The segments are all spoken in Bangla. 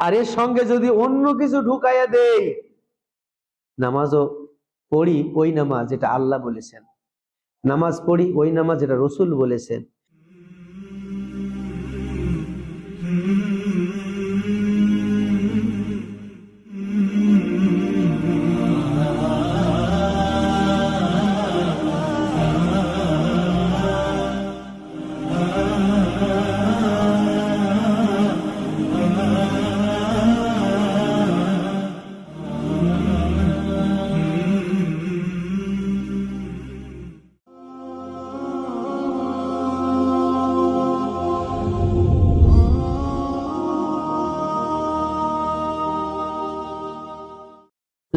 আর এর সঙ্গে যদি অন্য কিছু ঢুকাইয়া দেই, নামাজও পড়ি ওই নামাজ যেটা আল্লাহ বলেছেন। নামাজ পড়ি ওই নামাজ যেটা রসুল বলেছেন।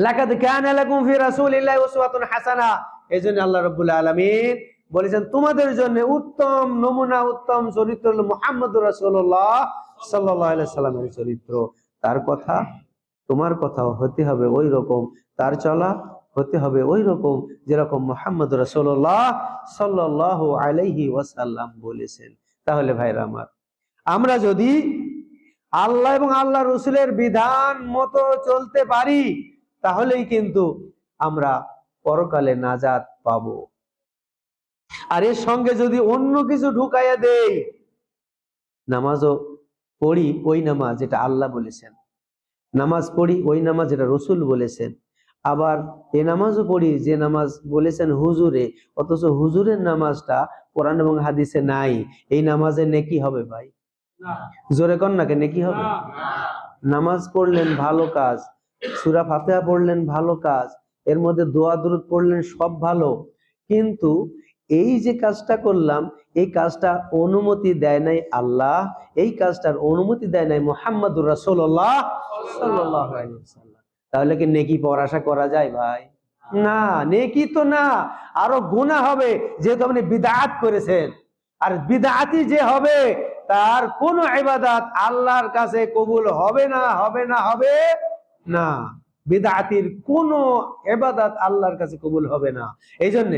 লাকাদ কানা লাকুম ফি রাসূলিল্লাহি উসওয়াতুন হাসানা। এজন্য আল্লাহ রাব্বুল আলামিন বলেছেন, তোমাদের জন্য উত্তম নমুনা, উত্তম চরিত্র হলো মুহাম্মদুর রাসূলুল্লাহ সাল্লাল্লাহু আলাইহি সাল্লামের চরিত্র। তার কথা, তোমার হতে হবে ওই রকম, তার চলা হতে হবে ওই রকম যেরকম মোহাম্মদ রাসূলুল্লাহ সাল্লাল্লাহু আলাইহি ওয়াসাল্লাম বলেছেন। তাহলে ভাইরা আমার, আমরা যদি আল্লাহ এবং আল্লাহ রসুলের বিধান মতো চলতে পারি তাহলেই কিন্তু আমরা পরকালে নাজাত পাব। আর এর সঙ্গে যদি অন্য কিছু ঢুকাইয়া দেই নামাজও পড়ি ওই নামাজ যেটা আল্লাহ বলেছেন। নামাজ পড়ি ওই নামাজ যেটা রসুল বলেছেন। আবার এ নামাজও পড়ি যে নামাজ বলেছেন হুজুরে অথচ হুজুরের নামাজটা কোরআন এবং হাদিসে নাই। এই নামাজে নেকি হবে ভাই? জোরে কন্যাকে নেকি হবে? নামাজ পড়লেন ভালো কাজ সুরা ফাতেহা পড়লেন ভালো কাজ, এর মধ্যে দোয়া দুরুদ পড়লেন সব ভালো। কিন্তু এই যে কাজটা করলাম, এই কাজটা অনুমতি দেয় নাই আল্লাহ, এই কাজটার অনুমতি দেয় নাই মোহাম্মদুর সাল্লাল্লাহু তাহলে কি নেকি পাওয়ার করা যায় ভাই? না, নেকি তো না। আরও গুনাহ হবে, যেহেতু আপনি বিদআত করেছেন। আর বিদআতি যে হবে, তার কোন ইবাদত আল্লাহর কাছে কবুল হবে না হবে না, হবে না বিদআতির কোন ইবাদত আল্লাহর কাছে কবুল হবে না। এই জন্য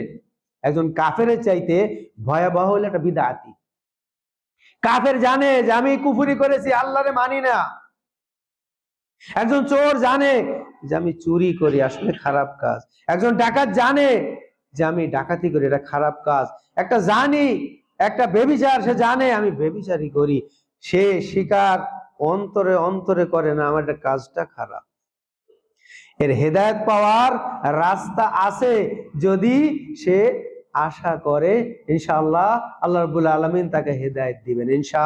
একজন কাফেরের চাইতে ভয়াবহ হলো একটা বিদআতি কাফের জানে যে আমি কুফরি করেছি, আল্লাহরে মানি না। একজন চোর জানে যে আমি চুরি করি, আসলে খারাপ কাজ। একজন ডাকাত জানে যে আমি ডাকাতি করি, এটা খারাপ কাজ। একটা জানি, একটা বেবিচার, সে জানে আমি বেবিচারি করি। সে শিকার অন্তরে অন্তরে করে না, আমার এটা কাজটা খারাপ। এর হেদায়ত পাওয়ার রাস্তা আছে যদি সে আশা করে, ইনশাআল্লাহ আল্লাহ রবুল আলমিন তাকে হেদায়ত দিবেন ইনশা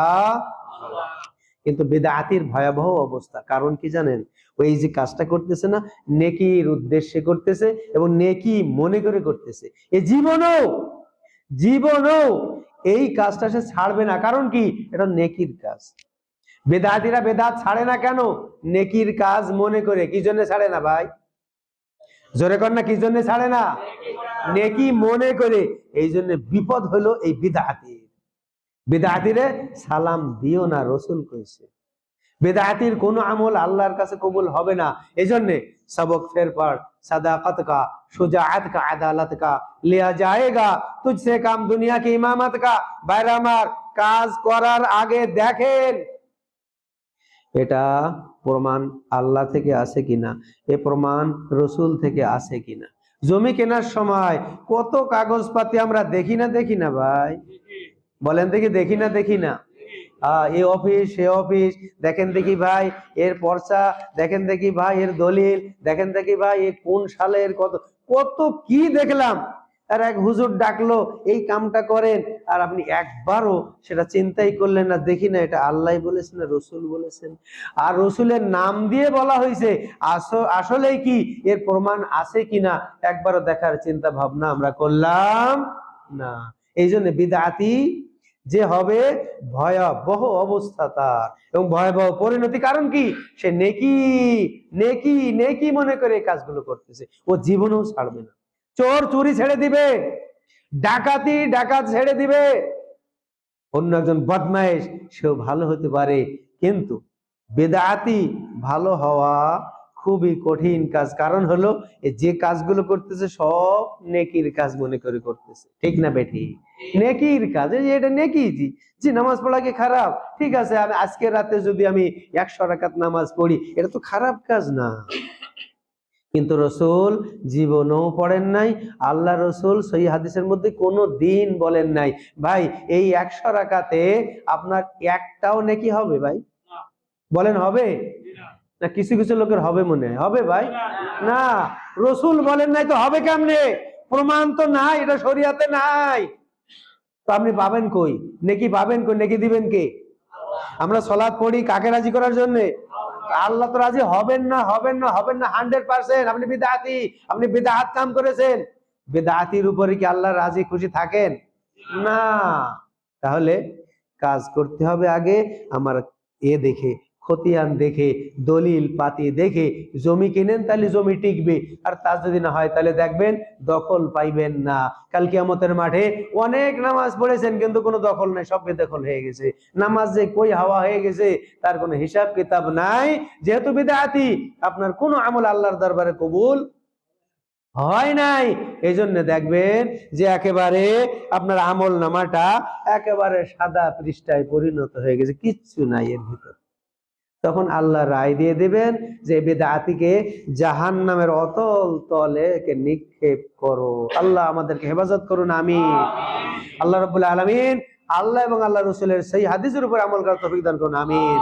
কিন্তু বেদাতির ভয়াবহ অবস্থা, কারণ কি জানেন? ওই যে কাজটা করতেছে না, নেকির উদ্দেশ্যে করতেছে এবং নেকি মনে করে করতেছে। এ জীবনও জীবনও এই কাজটা সে ছাড়বে না। কারণ কি? এটা নেকির কাজ। বেদাতিরা বেদাত ছাড়ে না কেন? নেকির কাজ মনে করে। কি জন্য ছাড়ে না ভাই? জোরে কর না, কি জন্য ছাড়ে না? নেকি মনে করে। এই জন্য বিপদ হলো এই বিদাহাতির বেদাহাতিরে সালাম দিও না, রসুল কইছে। বেদাহাতির কোন আমল আল্লাহর কাছে কবুল হবে না। এই জন্য সবক ফের পর সাদাকত কা সুজাত কা আদালত কা লিয়া যায়গা তুঝসে কাম দুনিয়া কি ইমামত কা বাইরামার কাজ করার আগে দেখেন এটা প্রমাণ আল্লাহ থেকে আসে কিনা? এ প্রমাণ রসুল থেকে আসে কিনা? জমি কেনার সময় কত কাগজপাতি আমরা দেখি না দেখি না ভাই? বলেন দেখি দেখি না দেখি না? এ অফিস, সে অফিস, দেখেন দেখি ভাই, এর পর্চা, দেখেন দেখি ভাই, এর দলিল, দেখেন দেখি ভাই, এ কোন সালের কত কত কি দেখলাম? আর এক হুজুর ডাকলো, এই কামটা করেন। আর আপনি একবারও সেটা চিন্তাই করলেন না। দেখি না, এটা আল্লাহ বলেছেন না রসুল বলেছেন? আর রসুলের নাম দিয়ে বলা হয়েছে, আস- আসলেই কি? এর প্রমাণ আছে কিনা? একবারও দেখার চিন্তা ভাবনা আমরা করলাম না। এই জন্য বিদাতি, যে হবে ভয়াবহ অবস্থা তার। এবং ভয়াবহ পরিণতি কারণ কি? সে নেকি নেকি নেকি মনে করে কাজগুলো করতেছে। ও জীবনেও ছাড়বে না। চোর চুরি ছেড়ে দিবে। ডাকাতি ডাকাত ছেড়ে দিবে। অন্য একজন বদমাইশ সেও ভালো হতে পারে, কিন্তু বেদাতি ভালো হওয়া খুবই কঠিন কাজ। কারণ হলো যে কাজগুলো করতেছে, সব নেকির কাজ মনে করে করতেছে। ঠিক না বেঠি নেকির কাজ। এটা নেকি জি। জি, নামাজ পড়া কি খারাপ? ঠিক আছে, আমি আজকে রাতে যদি আমি একশো রাকাত নামাজ পড়ি, এটা তো খারাপ কাজ না। কিন্তু রসুল জীবনও পড়েন নাই আল্লাহ রসুল সহি হাদিসের মধ্যে কোনো দিন বলেন নাই। ভাই এই একশো রাকাতে আপনার একটাও নেকি হবে ভাই? বলেন হবে? না। কিছু কিছু লোকের হবে মনে হয়। হবে ভাই? না রসুল বলেন নাই তো হবে কেমনে? প্রমাণ তো নাই এটা শরিয়াতে নাই। তো আপনি পাবেন কই? নেকি পাবেন কই? নেকি দিবেন কে? আমরা সলাদ পড়ি কাকে রাজি করার জন্য? আল্লাহ তো রাজি হবেন না হবেন না হবেন না হান্ড্রেড পার্সেন্ট আপনি বিদাহাতি আপনি বিদাহাত কাম করেছেন। বেদাহাতির উপরে কি আল্লাহ রাজি, খুশি থাকেন? না। তাহলে কাজ করতে হবে আগে, আমার এ দেখে খতিয়ান দেখে, দলিল পাতি দেখে, জমি কিনেন তাহলে জমি টিকবে। আর তা যদি না হয় তাহলে দেখবেন দখল পাইবেন না। কাল কিয়ামতের মাঠে অনেক নামাজ পড়েছেন কিন্তু কোনো দখল নাই সব বেদখল হয়ে গেছে। নামাজ যে কই হাওয়া হয়ে গেছে, তার কোনো হিসাব কিতাব নাই। যেহেতু বিদাতি, আপনার কোনো আমল আল্লাহর দরবারে কবুল হয় নাই। এই জন্য দেখবেন যে একেবারে আপনার আমল নামাটা একেবারে সাদা পৃষ্ঠায় পরিণত হয়ে গেছে, কিচ্ছু নাই এর ভিতর। তখন আল্লাহ রায় দিয়ে দেবেন যে বেদাতিকে জাহান নামের অতল তলে কে নিক্ষেপ করো। আল্লাহ আমাদেরকে হেফাজত করুন আমি আল্লাহ রবুল্লা আলমিন আল্লাহ এবং আল্লাহ রসুলের সেই হাদিসের উপর আমল করার তফিক দান করুন আমিন।